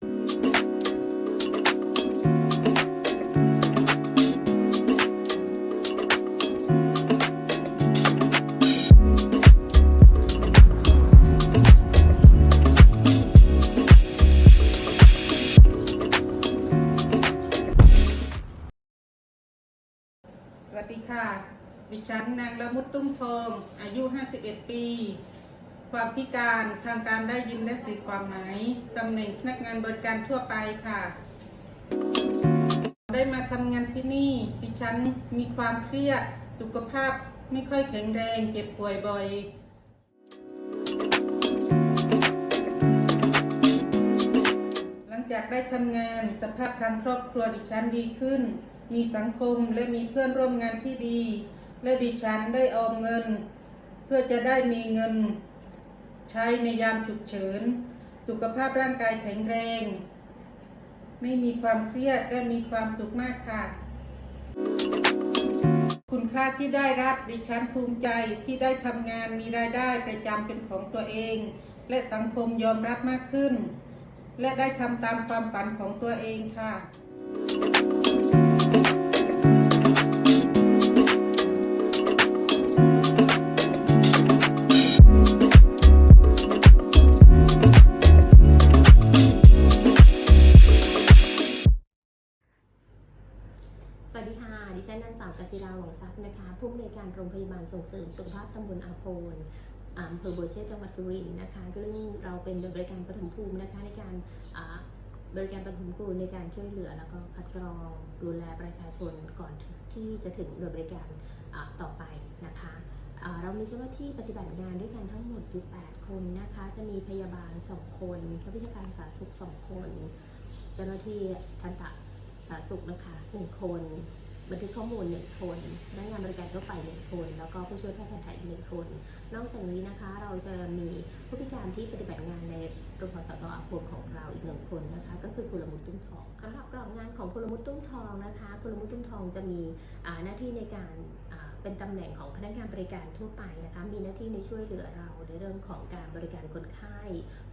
สวัสดีค่ะ ดิฉันนางละมุดตุ้มทองอายุ 51 ปี ความพิการทางการได้ยินและสื่อความหมายตำแหน่งพนักงานบริการทั่วไปค่ะ ได้มาทำงานที่นี่ดิฉันมีความเครียด สุขภาพไม่ค่อยแข็งแรงเจ็บป่วยบ่อยหลังจากได้ทำงานสภาพทางครอบครัวดิฉันดีขึ้น มีสังคมและมีเพื่อนร่วมงานที่ดี และดิฉันได้ออมเงิน เพื่อจะได้มีเงิน ใช้ในยามฉุกเฉิน สุขภาพร่างกายแข็งแรง ไม่มีความเครียดและมีความสุขมากค่ะ คุณค่าที่ได้รับดิฉันภูมิใจที่ได้ทำงานมีรายได้ประจำเป็นของตัวเอง และสังคมยอมรับมากขึ้น และได้ทำตามความฝันของตัวเองค่ะ วัสดีค่ะ ดิฉันนางสาวกศิราหวังทรัพย์นะคะ ผู้อำนวยการโรงพยาบาลส่งเสริมสุขภาพตำบลอาโพนอำเภอบัวเชษจังหวัดสุรินทร์นะคะซึ่งเราเป็นบริการปฐมภูมินะคะในการบริการปฐมภูมิในการช่วยเหลือแล้วก็คัดกรองดูแลประชาชนก่อนที่จะถึงหน่วยบริการต่อไปนะคะเรามีเจ้าหน้าที่ปฏิบัติงานด้วยกันทั้งหมดอยู่ 8 คนนะคะ จะมีพยาบาล 2 คนนักวิชาการสาธารณสุข 2 คน เจ้าหน้าที่ทันต สาธารณสุขนะคะหนึ่งคนบันทึกข้อมูลหนึ่งคนพนักงานบริการทั่วไปหนึ่งคน แล้วก็ผู้ช่วยแพทย์แผนไทยอีกหนึ่งคน นอกจากนี้นะคะ เราจะมีผู้พิการที่ปฏิบัติงานในโรงพยาบาลสตอาภพของเราอีกหนึ่งคนนะคะ ก็คือคุณละมุดตุ้มทองสำหรับกรอบงานของคุณละมุดตุ้มทองนะคะคุณละมุดตุ้มทองจะมีหน้าที่ในการา เป็นตำแหน่งของพนักงานบริการทั่วไปนะคะมีหน้าที่ในช่วยเหลือเราในเรื่องของการบริการคนไข้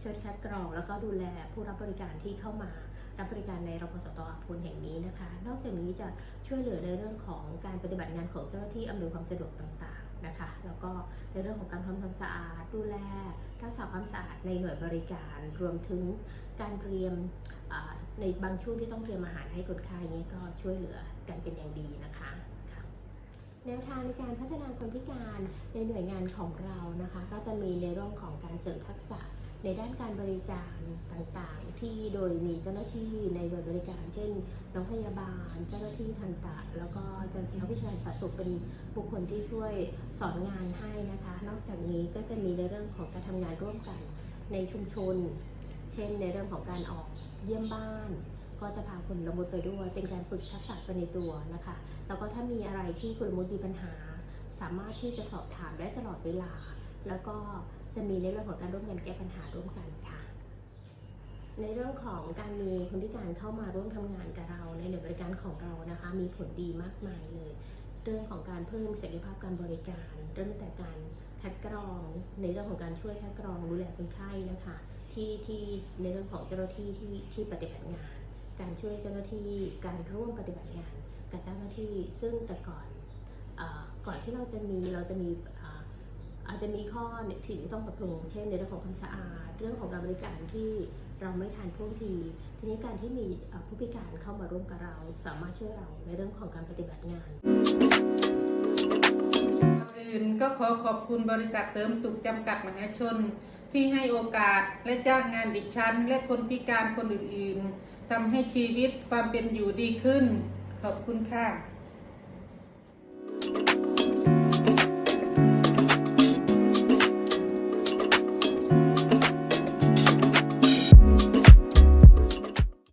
ช่วยคัดกรอง แล้วก็ดูแลผู้รับบริการที่เข้ามารับบริการในรพสตอาพลแห่งนี้นะคะ นอกจากนี้จะช่วยเหลือในเรื่องของการปฏิบัติงานของเจ้าหน้าที่อำนวยความสะดวกต่างๆนะคะ แล้วก็ในเรื่องของการทำความสะอาด ดูแลรักษาความสะอาดในหน่วยบริการ รวมถึงการเตรียมในบางช่วงที่ต้องเตรียมอาหารให้คนไข้นี้ก็ช่วยเหลือกันเป็นอย่างดีนะคะ แนวทางในการพัฒนาคนพิการในหน่วยงานของเรานะคะ ก็จะมีในเรื่องของการเสริมทักษะในด้านการบริการต่างๆ ที่โดยมีเจ้าหน้าที่ในหน่วยบริการ เช่นน้องพยาบาล เจ้าหน้าที่ทันตะแล้วก็เจ้าหน้าที่นักวิชาการสาธารณสุขเป็นบุคคลที่ช่วยสอนงานให้นะคะ นอกจากนี้ก็จะมีในเรื่องของการทำงานร่วมกันในชุมชน เช่น ในเรื่องของการออกเยี่ยมบ้าน ก็จะพาคุณละมุดไปด้วย เป็นการฝึกทักษะไปในตัวนะคะ แล้วก็ถ้ามีอะไรที่คุณละมุดมีปัญหา สามารถที่จะสอบถามได้ตลอดเวลา แล้วก็จะมีในเรื่องของการร่วมกันแก้ปัญหาร่วมกันค่ะ ในเรื่องของการมีคนพิการเข้ามาร่วมทำงานกับเรา ในหน่วยบริการของเรานะคะ มีผลดีมากมายเลย เรื่องของการเพิ่มศักยภาพการบริการ เริ่มแต่การคัดกรองในเรื่องของการช่วยคัดกรองดูแลคนไข้นะคะ ที่ที่ในเรื่องของเจ้าหน้าที่ที่ที่ปฏิบัติงาน การช่วยเจ้าหน้าที่การร่วมปฏิบัติงานกับเจ้าหน้าที่ ซึ่งแต่ก่อนอก่อนที่เราจะมีเราจะมีอาจจะมีข้อเนี่ที่ต้องปรับปรุงเช่นในเรื่องของความสะอาด เรื่องของการบริการที่เราไม่ทันท่วงที ทีนี้การที่มีผู้พิการเข้ามาร่วมกับเรา สามารถช่วยเราในเรื่องของการปฏิบัติงานก่อนอื่นก็ขอขอบคุณบริษัทเสริมสุขจำกัดมหาชน ที่ให้โอกาสและจ้างงานดิฉัน และคนพิการคนอื่นๆทำให้ชีวิตความเป็นอยู่ดีขึ้น ขอบคุณค่ะ